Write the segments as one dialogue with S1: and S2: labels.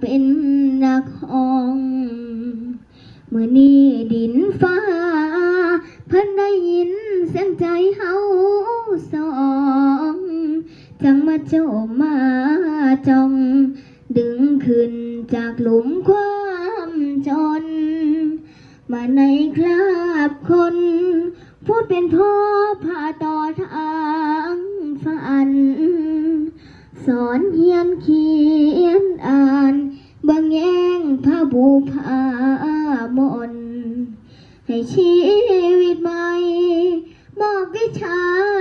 S1: เป็นนักห้องเมื่อนี้ดินฟ้า เพิ่นได้ยินเสียงใจเฮาสองจังมาโจมมาจอง ดึงขึ้นจากหลุมความจน มาในคราบคน พูดเป็นพ่อพาต่อทางฝัน สอนเฮียนเขียนอ่าน ย่งพาบูพามน ให้ชีวิตใหม่ มอบวิชา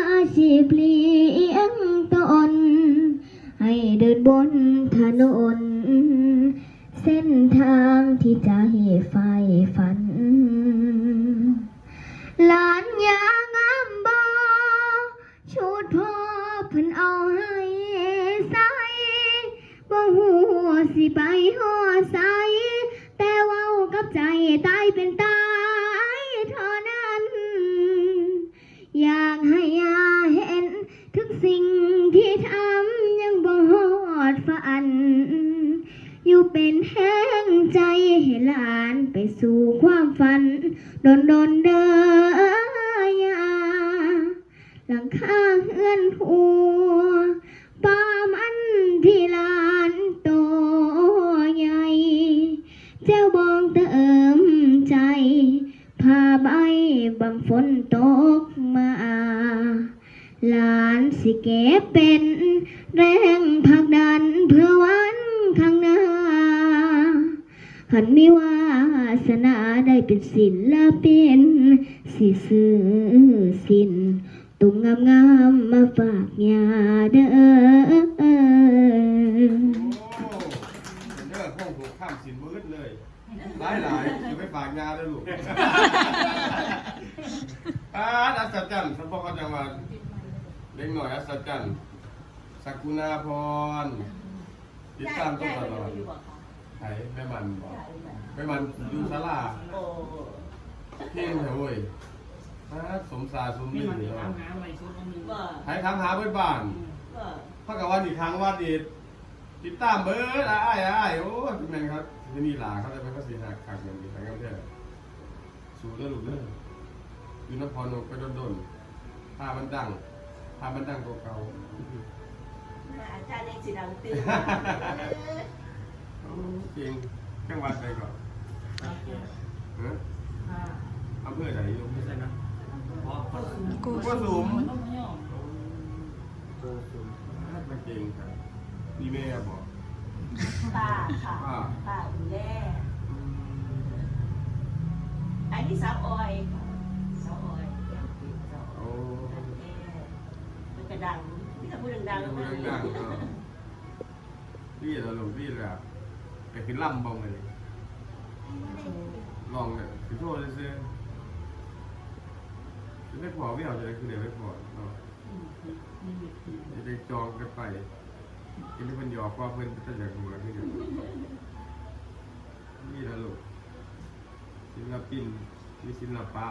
S1: อาชีพเลี้ยงตน ให้เดินบนถนน เส้นทางที่ใจใฝ่ฝันหลานยางามบอชุดพ่อเพิ่นเอาให้ใส่บ่หูสิไปหอใส สิ่งที่ทำยังบ่ฮอดฝัน อยู่เป็นแห้งใจให้หลานไปสู่ความฝันดนดนเด้อยาหลังคาเฮือนหัวป้ามันที่ลานโตใหญ่ เจ้าบองเติมใจ พาใบบังฝนตกมา หลานสิเก็บเป็น แรงผลักดันเพื่อวันข้างหน้าขันมีวาสนาได้เป็นศิลปินสิซื้อสินตุงงามงามมาฝากยาเด้อ
S2: เด้อห้องถูกข้ามสินมืดเลย หลายหลายจะไปฝากงานเลยลูกอาอัศจรรย์สมบอกเขาจะมา เล็กหน่อยอัศจรรย์สักุณาพรติดตามตัวตลอดไห้แม่มันบอกแม่มันดูสลา
S3: โอ้
S2: เที่ยงเถอะเว้ยอาสมสารสม
S4: ไม่
S2: ดี
S4: มัน
S2: เนา
S4: ทำงานอะไรชุดมันมี
S3: ว่า
S2: ให้ทำหาเพื่อนบ้าน
S3: ว่า
S2: เท่ากับว่าอีกครั้งว่าดีติดตามเบิร์ดอ้ายอ้ายโอ้ยเป็นไงครับที่นี่หลาเขาจะเป็นภาษีหักขาดเงินดีทั้งนั้นเถอะสูเด้อลูกเด้ออยู่นครนกไปโดนๆถ้ามันดัง ถ้ามันดังกว่าเก่า
S3: อาจารย์เองสีดังตื่น
S2: โอ้จริงจังหวัดใดก่อนเอออำเภอไหนลูก
S4: ไม่ใช่นะเพราะคนสูง
S2: ก็สูง
S4: ต้องเที่ยว
S2: โอ้สูงมันเก่งครับนี่แม่บอก
S3: ป้าค่ะ
S2: ป้า
S3: ป้าดูแลอันนี้สาวออยส มันกระดังที่จะพูดดังๆแล้ว
S2: ดู
S3: มัน
S2: ดังๆเนาะพี่เราลงพี่แบบไปขึ้นลำบองเลยลองเนี่ยคือโทษซื้อจะไม่พอไม่เอาจะได้คือเดี๋ยวไม่พอเนาะจะได้จองกันไปอันนี้มันหยอกว่าเพื่อนจะอยากหัวขึ้นอย่างนี่นะลูกศิลปินมีศิลปะ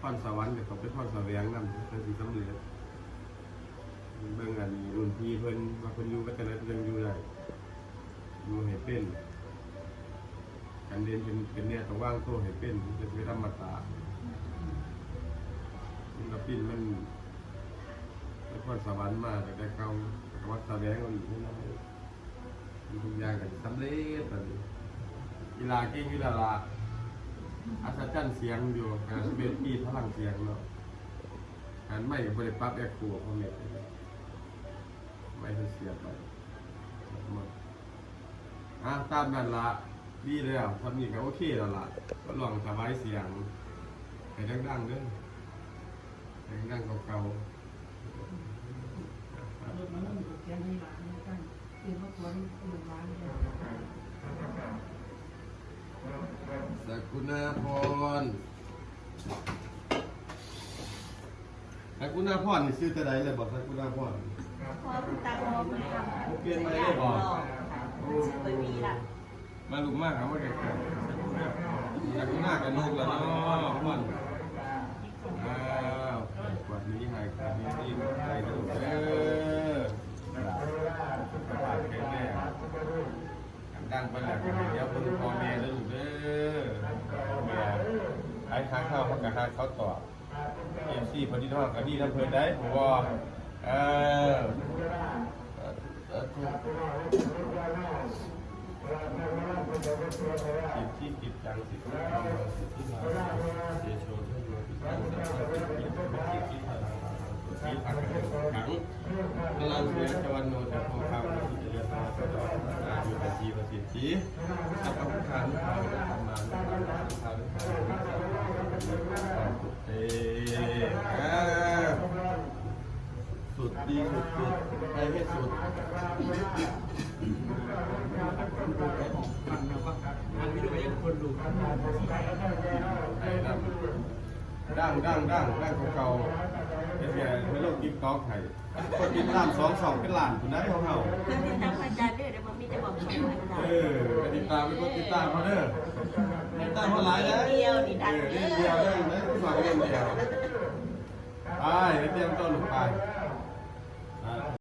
S2: พรสวรรค์เดี๋ยวต้องไปพรสวรรค์นั่นเป็นสิ่งสำเร็จเบิ่งอันรุ่นพี่ เพิ่นว่าเพิ่นอยู่ก็จะได้เพิ่นอยู่ได้อยู่ให้เป็นการเรียนเป็นเป็นเนี่ยต้องว่างตัวให้เป็นมันจะไม่ธรรมตาศิลปินมันเป็นคนสวรรค์มาแต่ได้เขาว่าแสดงเอาอีกนิดหน่อยมันทุกอย่างกันสำเร็จตอนนี้กีฬาเก่งกีฬาละอัศจรรย์เสียงอยู่การสเปนปีพลังเสียงเนาะการไม่บริปับแอกขัวเขาเนี่ย ไม่ให้เสียไปหมดอะตามนั้นละดีแล้วทำนี่ก็โอเคแล้วล่ะก็ลองสบายเสียงให้ดังๆเด้อให้ดังๆเก่าร
S4: ถมันต้องแค่นี้ร้านนี้กันคือว่าควรหนึ่งร้านเนี่ย
S2: ๆสักุณาพรสักุณาพรนี่ซื้อแต่ใดเลยบอกสักุณาพร
S3: พอคุณตาออมาทำ
S2: เปลี่ยนไปได้บอก
S3: ชื่อไปมีละ
S2: มาลุกมากครับว่าแกสักุณากับนกแล้วเนาะพรอ้าวกวาดนี้ให้กวาดนี้ที่ใครดูเด้อสุขภาพแข็งแรงดังไปแล้วเดี๋ยวคุณพ่อแม่เด้อลูกเด้อแม่ไอ้ค้าข้าวเขากับหาเขาต่อเอฟซีพอดีน้องก็ดีน้ำเพลินได้ผมว่า เออสิที่ติดจังสิที่ทำสิที่มาเสียโชว์ที่อยู่ที่จังสิที่ที่ที่ที่พักกันขังกำลังเสียจวันโนแต่พอคำที่จะเรียกมาก็ต้องอายุป็นทีประสิทธิสัพพุทธานุภาเวนะธรรมานุภาเวนะสัพพุทธานุภาเวนะ ดังดังดังดังเก่าๆเป็นไงไม่ลงกิ๊กก๊อกไห้คนติดตามสองสองเป็นหลานคุณได้ของเฮา
S3: เพื่อนที่ตามพระอาจารย์เด้อเดี๋ยวมันมีจะบอกสองพันบา
S2: เอ
S3: ท
S2: อไปติดตามไปกดติดตามเขาเด้อติดตามเขาหลายนะ
S3: เดียวนี่ดัง
S2: เออ
S3: เด้
S2: เดียว
S3: อ
S2: เด้อไม่ต้องฝากเงินเดียวไปแล้วเตรียมต้นลงไป
S3: เ